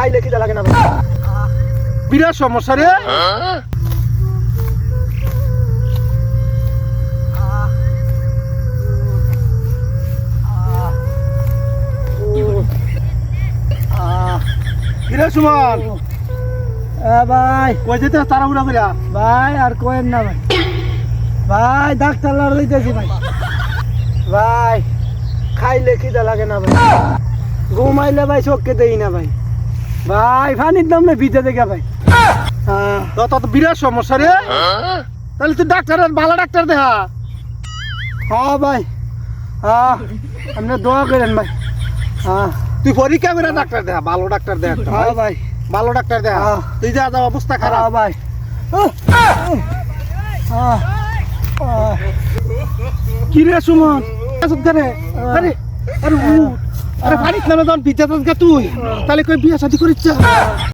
খাইলে খিদা লাগে না বিরাট সমস্যা রে। কিরে সুমন। ভাই। কই যেতে তাড়াহুড়া করিয়া ভাই আর কোয়েন না ভাই। ভাই ডাক্তার লইতেছি ভাই। ভাই খাইলে খিদা লাগে না ভাই। ঘুমাইলে ভাই চোখকে দেই না ভাই। ভাই পানির দাম না ভিজে দেখা ভাই। তো তো বিরাট সমস্যা রে। তাহলে তুই ডাক্তার ভালো ডাক্তার দেখা। হ্যাঁ ভাই। হ্যাঁ আপনি দোয়া করেন ভাই। হ্যাঁ তুই পরীক্ষা করে ডাক্তার দেখা ভালো ডাক্তার দেখা হ্যাঁ ভাই। ভালো ডাক্তার দেখা। তুই যা যা অবস্থা হ্যাঁ খারাপ। ভাই। কি রে সুমন? আরে আরে উঠ। আরে বাড়িতে নামে যখন বিদ্যা তুই? তাহলে কই বিয়ে শাদি করিস